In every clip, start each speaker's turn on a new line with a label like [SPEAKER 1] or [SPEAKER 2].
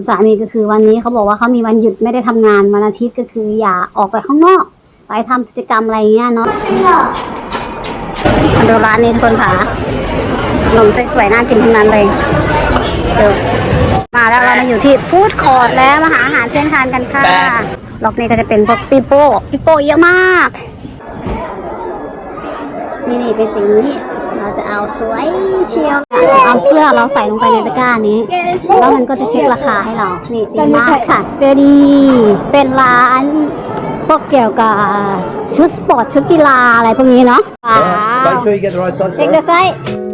[SPEAKER 1] คุณสามีก็คือวันนี้เขาบอกว่าเขามีวันหยุดไม่ได้ทำงานวันอาทิตย์ก็คืออย่าออกไปข้างนอก ไปทำกิจกรรมอะไรเงี้ยเนาะมาดูร้านนี้ทุกคนค่ะขนมสวยๆน่ากินทั้งนั้นเลยเจอมาแล้วเรามาอยู่ที่ฟู้ดคอร์ทแล้วมาหาอาหารเช่นทานกันค่ะล็อกนี้ก็จะเป็นพวกปิโป้ปิโป้เยอะมาก นี่นี่เป็นสีนี้เรา จะเอาสวยเชียวเอาเสื้อเราใส่ลงไปในตะกร้านี้ แล้วมันก็จะเช็คราคาให้เรา นี่ดีมากค่ะ เจดีเป็นร้านพวกเกี่ยวกับชุดสปอร์ตชุดกีฬาอะไรพวกนี้เนาะว้า
[SPEAKER 2] Yes.
[SPEAKER 1] ว
[SPEAKER 2] Make sure you get the right size.
[SPEAKER 1] เช็ค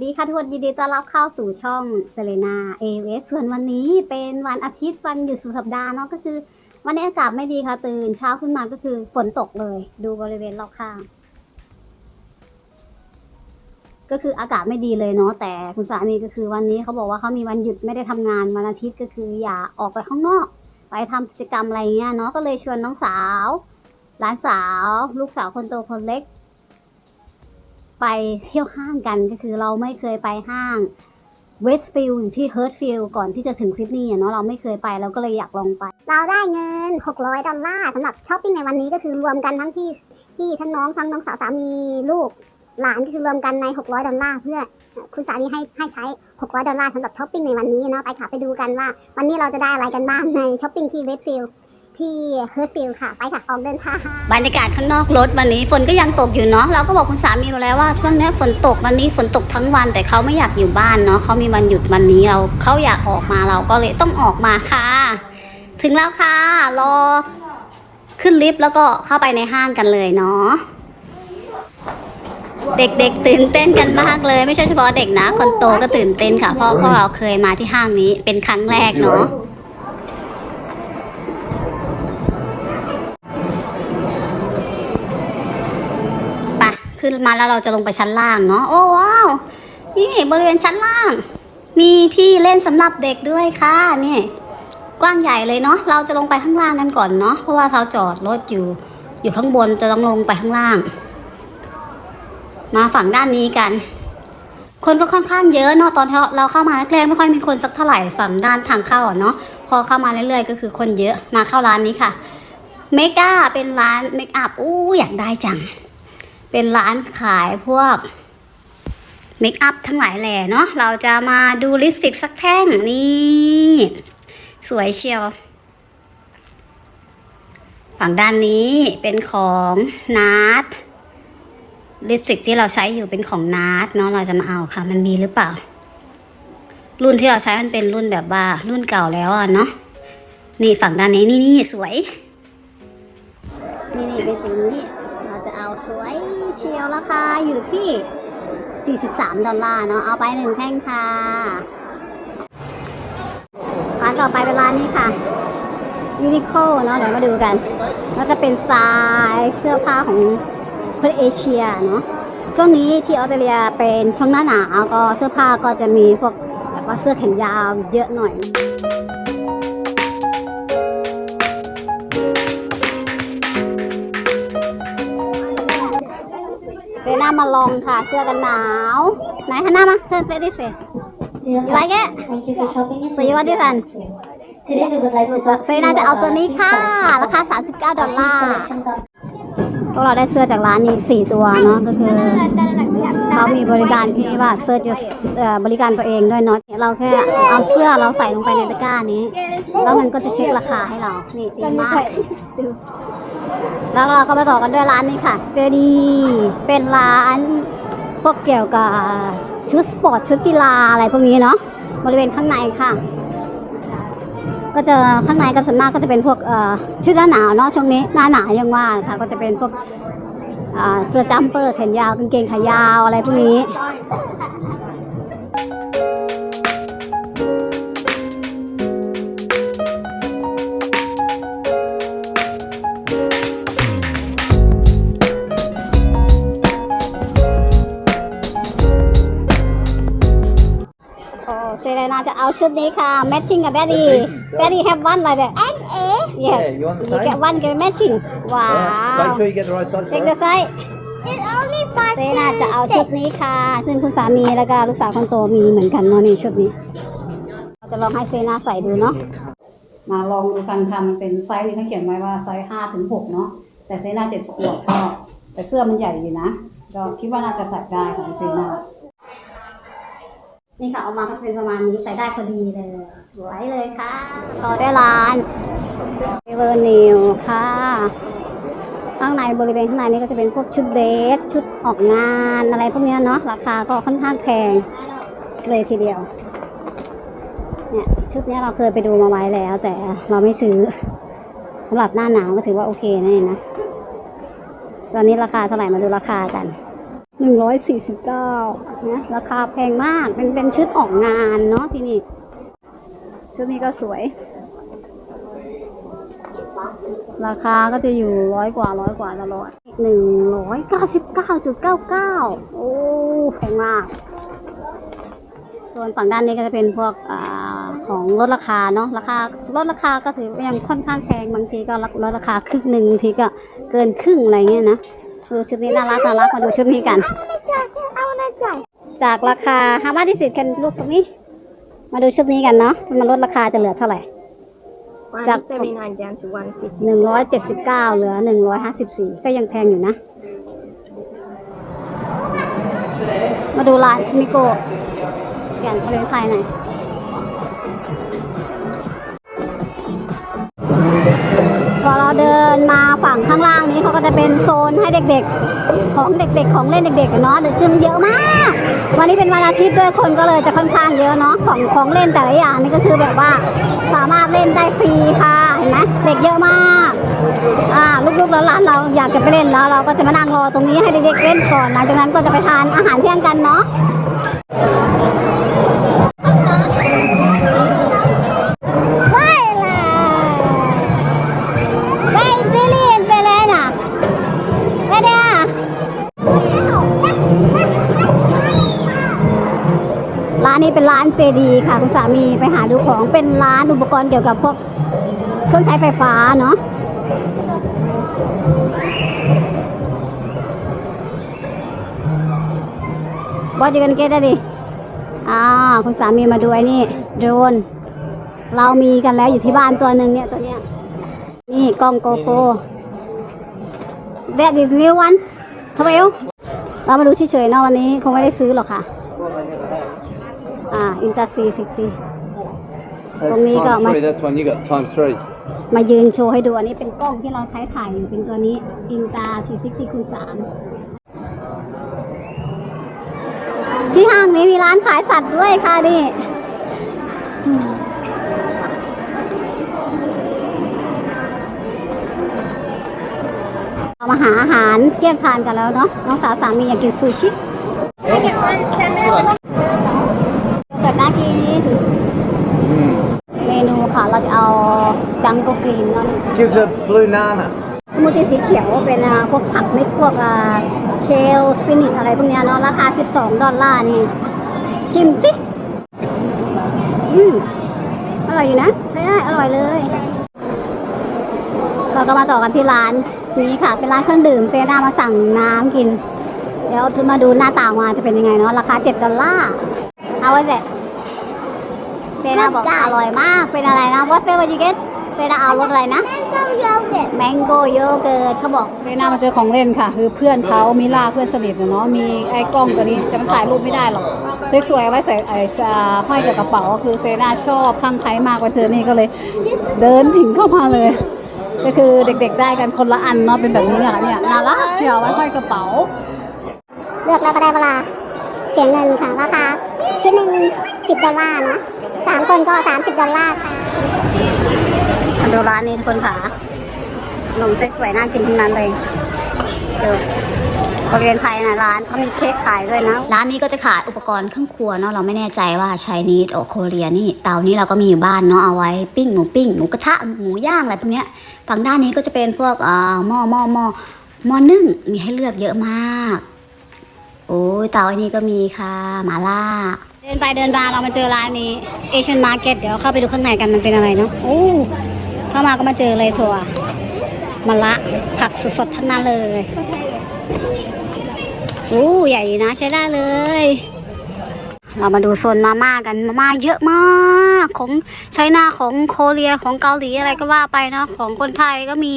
[SPEAKER 1] สวัสดีค่ะทุกคนยินดีต้อนรับเข้าสู่ช่องเซเลนาเอเวสส่วนวันนี้เป็นวันอาทิตย์วันหยุดสุดสัปดาห์เนาะก็คือ วันนี้อากาศไม่ดีค่ะ ตื่นเช้าขึ้นมาก็คือฝนตกเลย ดูบริเวณรอบข้าง ก็คืออากาศไม่ดีเลยเนาะแต่คุณสามีก็คือวันนี้เขาบอกว่าเขามีวันหยุดไม่ได้ทำงานวันอาทิตย์ก็คืออย่าออกไปข้างนอก ไปทำกิจกรรมอะไรเงี้ยเนาะก็เลยชวนน้องสาวหลานสาว ลูกสาวคนโตคนเล็ก ไปเที่ยวห้างกันก็คือเราไม่เคยไปห้างเวสต์ฟิลด์อยู่ที่เฮิร์ตฟิลด์ก่อนที่จะถึงซิดนีย์เนาะเราไม่เคยไปเราก็เลยอยากลองไป
[SPEAKER 3] เราได้เงิน 600 ดอลลาร์สำหรับช้อปปิ้งในวันนี้ก็คือรวมกันทั้งพี่พี่ทั้งน้องทั้งน้องสาวสามีลูก หลานก็คือรวมกันใน 600 ดอลลาร์เพื่อคุณสามีให้ให้ใช้ 600 ดอลลาร์สำหรับช้อปปิ้งในวันนี้เนาะไปค่ะไปดูกันว่า วันนี้เราจะได้อะไรกันบ้างในช้อปปิ้งที่เวสต์ฟิลด์ ที่เฮิร์ตฟิลค่ะ ไปค่ะออกเดินทาง
[SPEAKER 1] บรรยากาศข้างนอกรถวันนี้ฝนก็ยังตกอยู่เนาะเราก็บอกคุณสามีมาแล้วว่าช่วงนี้ฝนตกวันนี้ฝนตกทั้งวัน แต่เขาไม่อยากอยู่บ้านเนาะเขามีวันหยุดวันนี้เราเขาอยากออกมาเราก็เลยต้องออกมาค่ะ ถึงแล้วค่ะรอขึ้นลิฟต์แล้วก็เข้าไปในห้างกันเลยเนาะเด็กๆตื่นเต้นกันมากเลย ไม่ใช่เฉพาะเด็กนะ คนโตก็ตื่นเต้นค่ะเพราะพวกเราเคยมาที่ห้างนี้เป็นครั้งแรกเนาะ ขึ้นมาแล้วเราจะลงไปชั้นล่างเนาะโอ้ว้าวนี่บริเวณชั้นล่าง มีที่เล่นสำหรับเด็กด้วยค่ะนี่กว้างใหญ่เลยเนาะเราจะลงไปข้างล่างกันก่อนเนาะเพราะว่าเราจอดรถอยู่ อยู่ข้างบนจะต้องลงไปข้างล่าง มาฝั่งด้านนี้กัน คนก็ค่อนข้างเยอะเนาะตอนเราเข้ามาแรกไม่ค่อยมีคนสักเท่าไหร่ฝั่งด้านทางเข้าเนาะพอเข้ามาเรื่อยๆ ก็คือคนเยอะมาเข้าร้านนี้ค่ะเมกาเป็นร้านเมคอัพอู้อยากได้จัง เป็นร้านขายพวกเมคอัพทั้งหลายแหล่เนาะเราจะมาดูลิปสติกสักแท่งนี่สวยเชียว ฝั่งด้านนี้เป็นของนาร์ลิปสติกที่เราใช้อยู่เป็นของนาร์เนาะเราจะมาเอาค่ะ มันมีหรือเปล่า รุ่นที่เราใช้มันเป็นรุ่นแบบว่ารุ่นเก่าแล้วอะเนาะนี่ฝั่งด้านนี้นี่นี่สวย นี่นี่เป็นสีนี้ สวยเชียวราคาอยู่ที่ 43 ดอลลาร์เนาะเอาไปหนึ่งแท่งค่ะร้านต่อไปเป็นร้านนี้ค่ะยูนิโคเนาะเดี๋ยวมาดูกันก็จะเป็นสไตล์เสื้อผ้าของประเทศเอเชียเนาะช่วงนี้ที่ออสเตรเลียเป็นช่วงหน้าหนาวก็เสื้อผ้าก็จะมีพวกแบบว่าเสื้อแขนยาวเยอะหน่อย น่ามาลองค่ะ เสื้อกันหนาว ไหนฮันน่ามาเธอเฟดิเซ You like it?
[SPEAKER 3] Thank you for shopping
[SPEAKER 1] So you want this one?
[SPEAKER 3] Today we would like to
[SPEAKER 1] เซน่าจะเอาตัวนี้ค่ะ ราคา 39 ดอลลาร์ พวกเราได้เสื้อจากร้านนี้4ตัวเนาะก็คือเขามีบริการที่ว่าเสื้อจะบริการตัวเองด้วยเนาะเราแค่เอาเสื้อเราใส่ลงไปในตะกร้านี้ แล้วมันก็จะเช็คราคาให้เรานี่ดีมากแล้วเราก็มาต่อกันด้วยร้านนี้ค่ะ เจดีเป็นร้านพวกเกี่ยวกับชุดสปอร์ตชุดกีฬาอะไรพวกนี้เนาะบริเวณข้างในค่ะ ก็จะข้างในก็ส่วนมากก็จะเป็นพวกชุดหน้าหนาวเนาะช่วงนี้หน้าหนาวยังว่าค่ะ ก็จะเป็นพวกเสื้อจัมเปอร์แขนยาวกางเกงขายาวอะไรพวกนี้ เซเลนาจะเอาชุดนี้ค่ะแมทชิ่งกับแบดดี้แบดดี้แฮปวันอะไรแบบ
[SPEAKER 3] And A
[SPEAKER 1] yes
[SPEAKER 2] Yeah, you want the
[SPEAKER 1] you
[SPEAKER 2] same?
[SPEAKER 1] get one get matching ว้า
[SPEAKER 2] Yes.
[SPEAKER 1] ว
[SPEAKER 2] Make sure you get the right size.
[SPEAKER 1] เช็ค
[SPEAKER 2] for
[SPEAKER 1] เด
[SPEAKER 2] it.
[SPEAKER 1] อะไซส์เซนาจะเอาชุดนี้ค่ะ ซึ่งคุณสามีแล้วก็ลูกสาวคนโตมีเหมือนกันเนาะนี่ชุดนี้ เราจะลองให้เซนาใส่ดูเนาะ มาลองดูกันทำเป็นไซส์ที่เขาเขียนไว้ว่าไซส์ห้าถึงหกเนาะ แต่เซนาเจ็ดขวบก็แต่เสื้อมันใหญ่อยู่นะ ก็คิดว่าน่าจะใส่ได้ของเซนา นี่ค่ะเอามาก็จะเป็นประมาณนี้ใส่ได้พอดีเลย สวยเลยค่ะต่อด้วยร้านเวอร์นิวค่ะ ข้างในบริเวณข้างในนี้ก็จะเป็นพวกชุดเดรสชุดออกงานอะไรพวกเนี้ยเนาะราคาก็ค่อนข้างแพงเลยทีเดียวเนี่ยชุดนี้เราเคยไปดูมาไว้แล้ว แต่เราไม่ซื้อสำหรับหน้าหนาวก็ถือว่าโอเคนะเนี่ยนะตอนนี้ราคาเท่าไหร่มาดูราคากัน หนึ่งร้อยสี่สิบเก้านะราคาแพงมากเป็นเป็นชุดออกงานเนาะที่นี่ ชุดนี้ก็สวย ราคาก็จะอยู่ร้อยกว่าร้อยกว่าตลอดหนึ่งร้อยเก้าสิบเก้าจุดเก้าเก้าโอ้แพงมากส่วนฝั่งด้านนี้ก็จะเป็นพวกอของลดราคาเนาะราคาลดราคาก็ถือว่ายังค่อนข้างแพงบางทีก็ลดราคาครึ่งหนึ่งบางทีก็เกินครึ่งอะไรเงี้ยนะ ดูชุดนี้น่ารักน่ารักมาดูชุดนี้กัน
[SPEAKER 3] เอาหน้าจ่าย
[SPEAKER 1] จากราคา how much is it กันลูกตรงนี้ มาดูชุดนี้กันเนาะถ้ามันลดราคาจะเหลือเท่าไหร่ จาก
[SPEAKER 2] 179 down to 150.
[SPEAKER 1] หนึ่งร้อยเจ็ดสิบเก้าเหลือหนึ่งร้อยห้าสิบสี่ก็ยังแพงอยู่นะ มาดูร้านสมิโกเปลี่ยนประเด็นไทยหน่อยพอเราเดิน เขาก็จะเป็นโซนให้เด็กๆ ของเด็กๆ ของเล่นเด็กๆเนาะเดี๋ยวชื่อเยอะมาก วันนี้เป็นวันอาทิตย์ด้วยคนก็เลยจะค่อนข้างเยอะเนาะของของเล่นแต่ละอย่างนี่ก็คือแบบว่าสามารถเล่นได้ฟรีค่ะเห็นไหมเด็กเยอะมากอ่าลูกๆแล้วหลานเราอยากจะไปเล่นแล้ว เราก็จะมานั่งรอตรงนี้ให้เด็กๆเล่นก่อนหลังจากนั้นก็จะไปทานอาหารเที่ยงกันเนาะ จดีค่ะคุณสามีไปหาดูของเป็นร้านอุปกรณ์เกี่ยวกับพวกเครื่องใช้ไฟฟ้าเนาะบอสอยู่กันเกตได้ดิอ่าคุณสามีมาดูไอ้นี่โดรนเรามีกันแล้วอยู่ที่บ้านตัวหนึ่งเนี่ยตัวเนี้ยนี่กล้องโกโปร That is new ones ทำไมเอเรามาดูเฉยๆเนาะวันนี้คงไม่ได้ซื้อหรอกค่ะ อ่าอินตาซีสิตี
[SPEAKER 4] That's
[SPEAKER 1] Well, me got
[SPEAKER 4] times
[SPEAKER 1] my-
[SPEAKER 4] three. That's one you got times three.
[SPEAKER 1] มายืนโชว์ให้ดูอันนี้เป็นกล้องที่เราใช้ถ่ายอยู่เป็นตัวนี้อินตาทีซิตีคูณสามที่ห้างนี้มีร้านขายสัตว์ด้วยค่ะนี่อืมเรามาหาอาหารเที่ยงทานกันแล้วเนาะน้องสาวสามีอยากกินซูชิ
[SPEAKER 2] I get one salmon.
[SPEAKER 1] เกิดน่ากิน
[SPEAKER 4] Mm.
[SPEAKER 1] เมนูค่ะ เราจะเอาจังโกกรี นเนาะ
[SPEAKER 4] Gives a blue nana.
[SPEAKER 1] สมูทตี้สีเขียวเป็นอ่าพวกผักเม็ดพวกอ่าเคลสปินิชอะไรพวกเนี้ยเนาะราคา 12 ดอลลาร์นี่ชิมสิอืมอร่อยอยู่นะ ใช้ได้ อร่อยเลยเราก็มาต่อกันที่ร้านนี้ค่ะ เป็นร้านเครื่องดื่มเซนามาสั่งน้ำกิน เดี๋ยวมาดูหน้าตาออกมาจะเป็นยังไงเนาะราคา 7 ดอลลาร์เอาไว้เสร็จเซนาบอกอร่อยมากเป็นอะไรนะ What flavor you get เซนาเอารสอะไรนะ
[SPEAKER 3] Mango yogurt
[SPEAKER 1] แมงโกโยเกิร์ตเขาบอก เซนามาเจอของเล่นค่ะ คือเพื่อนเขามิล่าเพื่อนสนิทเนาะมีไอ้กล้องตัวนี้แต่มันถ่ายรูปไม่ได้หรอกสวยๆเอาไว้ใส่ไอ้อ่าห้อยกับกระเป๋าคือเซนาชอบข้างไคล้มากมาเจอนี่ก็เลย เดินถึงเข้ามาเลย ก็คือเด็กๆได้กันคนละอันเนาะเป็นแบบนี้เนี่ยค่ะเนี่ยน่ารักเชียวไว้ห้อยกระเป๋า
[SPEAKER 3] เลือกแล้วก็ได้เวลา เสียเงินค่ะราคาชิ้นหนึ่งสิบดอลลาร์เนาะสามคนก็สามสิบดอลลาร์ค่ะ
[SPEAKER 1] มา ดูร้านนี้ทุกคนค่ะขนมสวยๆน่ากินทั้งนั้นเลยเจอบริเวณไทยนะร้านเขามีเค้กขายด้วยนะ ร้านนี้ก็จะขายอุปกรณ์เครื่องครัวเนาะเราไม่แน่ใจว่าไชนีสโอโคเรียนี่เตานี้เราก็มีอยู่บ้านเนาะเอาไว้ปิ้งหมูปิ้งหมูกระทะหมูย่างอะไรพวกเนี้ยฝั่งด้านนี้ก็จะเป็นพวกอ่าหม้อหม้อหม้อหม้อนึ่งมีให้เลือกเยอะมาก โอ้ยเตาอันนี้ก็มีค่ะหมาล่าเดินไปเดินมาเรามาเจอร้านนี้เอเชียนมาร์เก็ตเดี๋ยวเข้าไปดูข้างในกันมันเป็นอะไรเนาะโอ้ เข้ามาก็มาเจอเลยถั่วมะละผักสดๆทั้งนั้นเลยโอ้ใหญ่นะใช้ได้เลย เรามาดูโซนมาม่ากันมาม่าเยอะมากของไชน่าของโคเรียของเกาหลีอะไรก็ว่าไปเนาะของคนไทยก็มี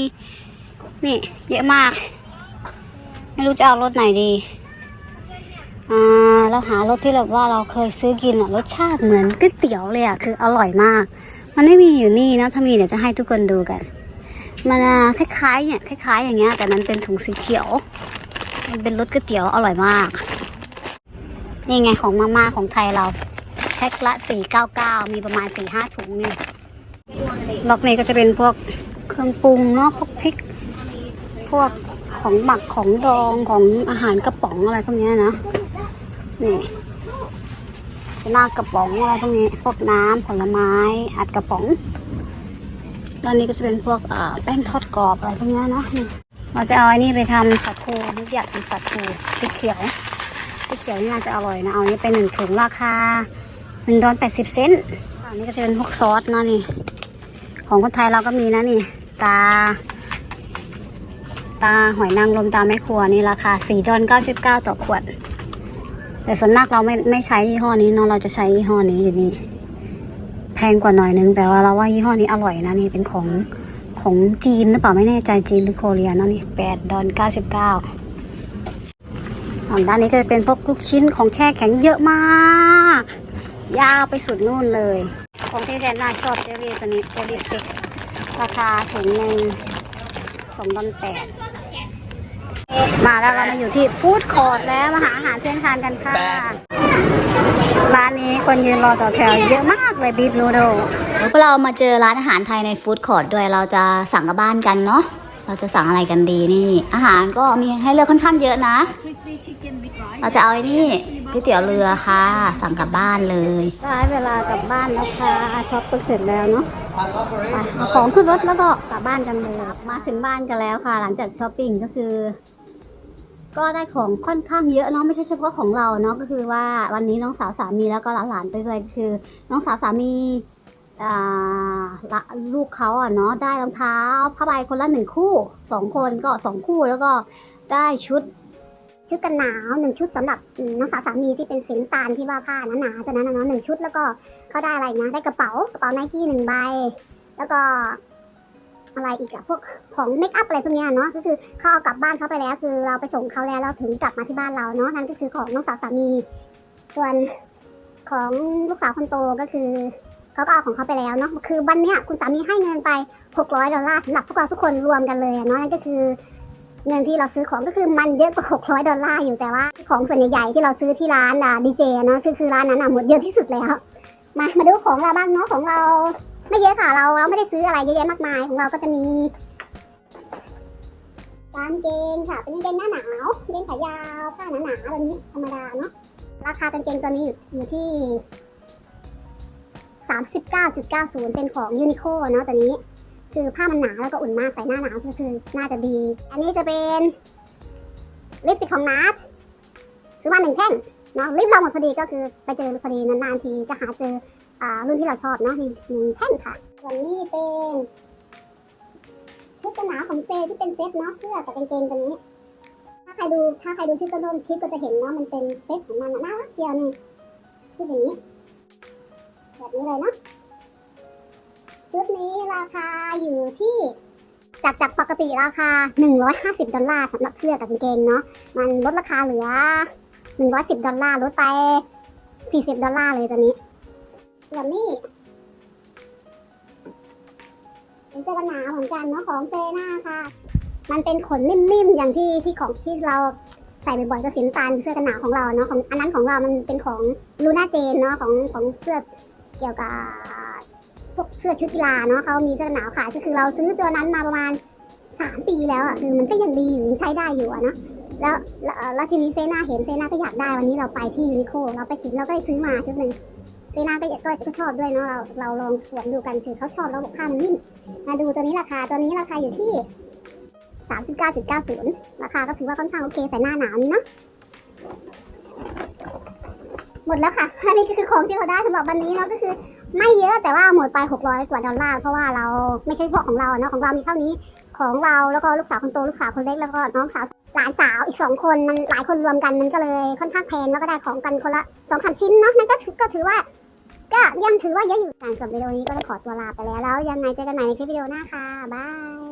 [SPEAKER 1] นี่ เยอะมาก ไม่รู้จะเอารสไหนดีอ่าเราหารสที่แบบว่าเราเคยซื้อกินอะรสชาติเหมือนก๋วยเตี๋ยวเลยอะคืออร่อยมาก มันไม่มีอยู่นี่นะถ้ามีเดี๋ยวจะให้ทุกคนดูกัน มันคล้ายๆเนี่ยคล้ายๆ อย่างเงี้ยแต่มันเป็นถุงสีเขียว มันเป็นรสก๋วยเตี๋ยวอร่อยมาก นี่ไงของมาม่าของไทยเราแพ็คละ 499 มีประมาณ 4-5 ถุงเนี่ยล็อกนี้ก็จะเป็นพวกเครื่องปรุงเนาะพวกพริก พวกของหมักของดองของอาหารกระป๋องอะไรพวกเนี้ยนะนี่ หน้ากระป๋องอะไรพวกนี้พวกน้ำผลไม้อัดกระป๋องแล้วอันนี้ก็จะเป็นพวกแป้งทอดกรอบอะไรพวกนี้เนาะเราจะเอาอันนี้ไปทำสัตว์คูนึกอยากทำสัตว์คูสีเขียวสีเขียวนี่น่าจะอร่อยนะ เอานี้ไปหนึ่งถุงราคาหนึ่งดอลแปดสิบเซนต์อันนี้ก็จะเป็นพวกซอสเนาะนี่ ของคนไทยเราก็มีนะนี่ ตา ตาหอยนางรมตาแม่ครัวนี่ราคา4ดอล99ต่อขวด แต่ส่วนมากเราไม่ไม่ใช้ยี่ห้อนี้เนาะเราจะใช้ยี่ห้อนี้อยู่นี่แพงกว่าหน่อยนึง แต่ว่าเราว่ายี่ห้อนี้อร่อยนะนี่เป็นของของจีนหรือเปล่าไม่แน่ใจจีนหรือโคเรียเนาะนี่8ดอล99ฝั่งด้านนี้ก็จะเป็นพวกลูกชิ้นของแช่แข็งเยอะมาก ยาวไปสุดนู่นเลย ของที่แดนน่าชอบเจลลี่ตัวนี้เจลลี่สติ๊กราคาถุงหนึ่งสองดอลแปด มาแล้วเรามาอยู่ที่ฟู้ดคอร์ทแล้วมาหาอาหารเที่ยงทานกันค่ะ ร้านนี้คนยืนรอต่อแถวเยอะมากเลยบีฟนูโดพวกเรามาเจอร้านอาหารไทยในฟู้ดคอร์ทด้วยเราจะสั่งกับบ้านกันเนาะเราจะสั่งอะไรกันดีนี่ อาหารก็มีให้เลือกค่อนข้างเยอะนะ เราจะเอาไอ้นี่ก๋วยเตี๋ยวเรือค่ะ สั่งกลับบ้านเลยได้เวลากลับบ้านแล้วค่ะช็อปก็เสร็จแล้วเนาะไปเอาของขึ้นรถแล้วก็กลับบ้านกันเลยมาถึงบ้านกันแล้วค่ะ หลังจากช้อปปิ้งก็คือ ก็ได้ของค่อนข้างเยอะเนาะไม่ใช่เฉพาะของเราเนาะก็คือว่าวันนี้น้องสาวสามีแล้วก็หลานๆไปด้วยคือ น้องสาวสามีล,ลูกเขาอะเนาะได้รองเท้าผ้าใบคนละหนึ่งคู่สองคนก็สองคู่แล้วก็ได้ชุด
[SPEAKER 3] ชุดกันหนาวหนึ่งชุดสำหรับน้องสาวสามีที่เป็นสีน้ำตาลที่ว่าผ้าหนาๆตัวนั้นนะเนาะหนึ่งชุดแล้วก็เขาได้อะไรนะได้กระเป๋ากระเป๋าไนกี้หนึ่งใบ แล้วก็ อะไรอีกอะพวกของเมคอัพอะไรพวกเนี้ยเนาะก็คือเขาเอากลับบ้านเขาไปแล้ว คือเราไปส่งเขาแล้วแล้วถึงกลับมาที่บ้านเราเนาะนั่นก็คือของน้องสาวสามี ส่วนของลูกสาวคนโตก็คือเขาก็เอาของเขาไปแล้วเนาะคือวันเนี้ยคุณสามีให้เงินไป 600ดอลลาร์สำหรับพวกเราทุกคนรวมกันเลยเนาะนั่นก็คือเงินที่เราซื้อของก็คือมันเยอะกว่า600ดอลลาร์อยู่แต่ว่าของส่วนใหญ่ๆที่เราซื้อที่ร้านอะดีเจเนาะคือคือร้านนั้นอะหมดเยอะที่สุดแล้วมามาดูของเราบ้างเนาะของเรา ไม่เยอะค่ะเราเราไม่ได้ซื้ออะไรเยอะแยะมากมายของเราก็จะมีกางเกงค่ะ เป็นกางเกงหน้าหนาวกางเกงขายาวผ้าหนาๆแบบนี้ธรรมดาเนาะราคากางเกงตัวนี้อยู่อยู่ที่39.90เป็นของยูนิโคเนาะตัวนี้ คือผ้ามันหนาแล้วก็อุ่นมากใส่หน้าหนาวก็คือน่าจะดี อันนี้จะเป็นลิปสติกของนัทซื้อมาหนึ่งแท่งเนาะลิปเราหมดพอดีก็คือไปเจอพอดีนานๆทีจะหาเจอ อ่ารุ่นที่เราชอบเนาะนี่หนึ่งแท่งค่ะ ส่วนนี้เป็นชุดกันหนาวของเซที่เป็นเซ็ตเนาะเสื้อกับกางเกงตัวนี้ ถ้าใครดูถ้าใครดูที่ต้นๆคลิปก็จะเห็นเนาะมันเป็นเซ็ตของมันอะน่ารักเชียวนี่ชุดอย่างนี้แบบนี้เลยเนาะชุดนี้ราคาอยู่ที่จากจากปกติราคา 150 ดอลลาร์สำหรับเสื้อกับกางเกงเนาะมันลดราคาเหลือ 110 ดอลลาร์ลดไป 40 ดอลลาร์เลยตอนนี้ ส่วนนี้เป็นเสื้อกันหนาวเหมือนกันเนาะของเซน่าค่ะ มันเป็นขนนิ่มๆอย่างที่ที่ของที่เราใส่บ่อยๆก็สีน้ำตาลเสื้อกันหนาวของเราเนาะของอันนั้นของเรามันเป็นของลูน่าเจนเนาะของของเสื้อเกี่ยวกับพวกเสื้อชุดกีฬาเนาะเขามีเสื้อกันหนาวขายก็คือเราซื้อตัวนั้นมาประมาณสามปีแล้วอะคือมันก็ยังดีอยู่ยังใช้ได้อยู่อะเนาะแล้วแล้วทีนี้เซนาเห็นเซนาก็อยากได้วันนี้เราไปที่ยูนิโคเราไปเห็นเราก็เลยซื้อมาชุดหนึ่ง เซนาก็ก็ก็ชอบด้วยเนาะเราเราลองสวมดูกันคือเขาชอบแล้วบอกผ้ามันนิ่มมาดูตัวนี้ราคาตัวนี้ราคาอยู่ที่ 39.90 ราคาก็ถือว่าค่อนข้างโอเคแต่หน้าหนาวนี้เนาะหมดแล้วค่ะอันนี้ก็คือของที่เราได้สำหรับวันนี้เนาะก็คือ ไม่เยอะแต่ว่าหมดไป 600 กว่าดอลลาร์เพราะว่าเราไม่ใช่พวกของเราเนาะของเรามีเท่านี้ของเราแล้วก็ลูกสาวคนโตลูกสาวคนเล็กแล้วก็น้องสาวหลานสาวอีกสองคนมันหลายคนรวมกันมันก็เลยค่อนข้างแพงแล้วก็ได้ของกันคนละสองสามชิ้นเนาะนั่นก็ถือก็ถือว่า ก็ยังถือว่าเยอะอยู่การส่วนวิดีโอนี้ก็ต้องขอตัวลาไปแล้วแล้วยังไงเจอกันใหม่ในคลิปวิดีโอหน้าค่ะบาย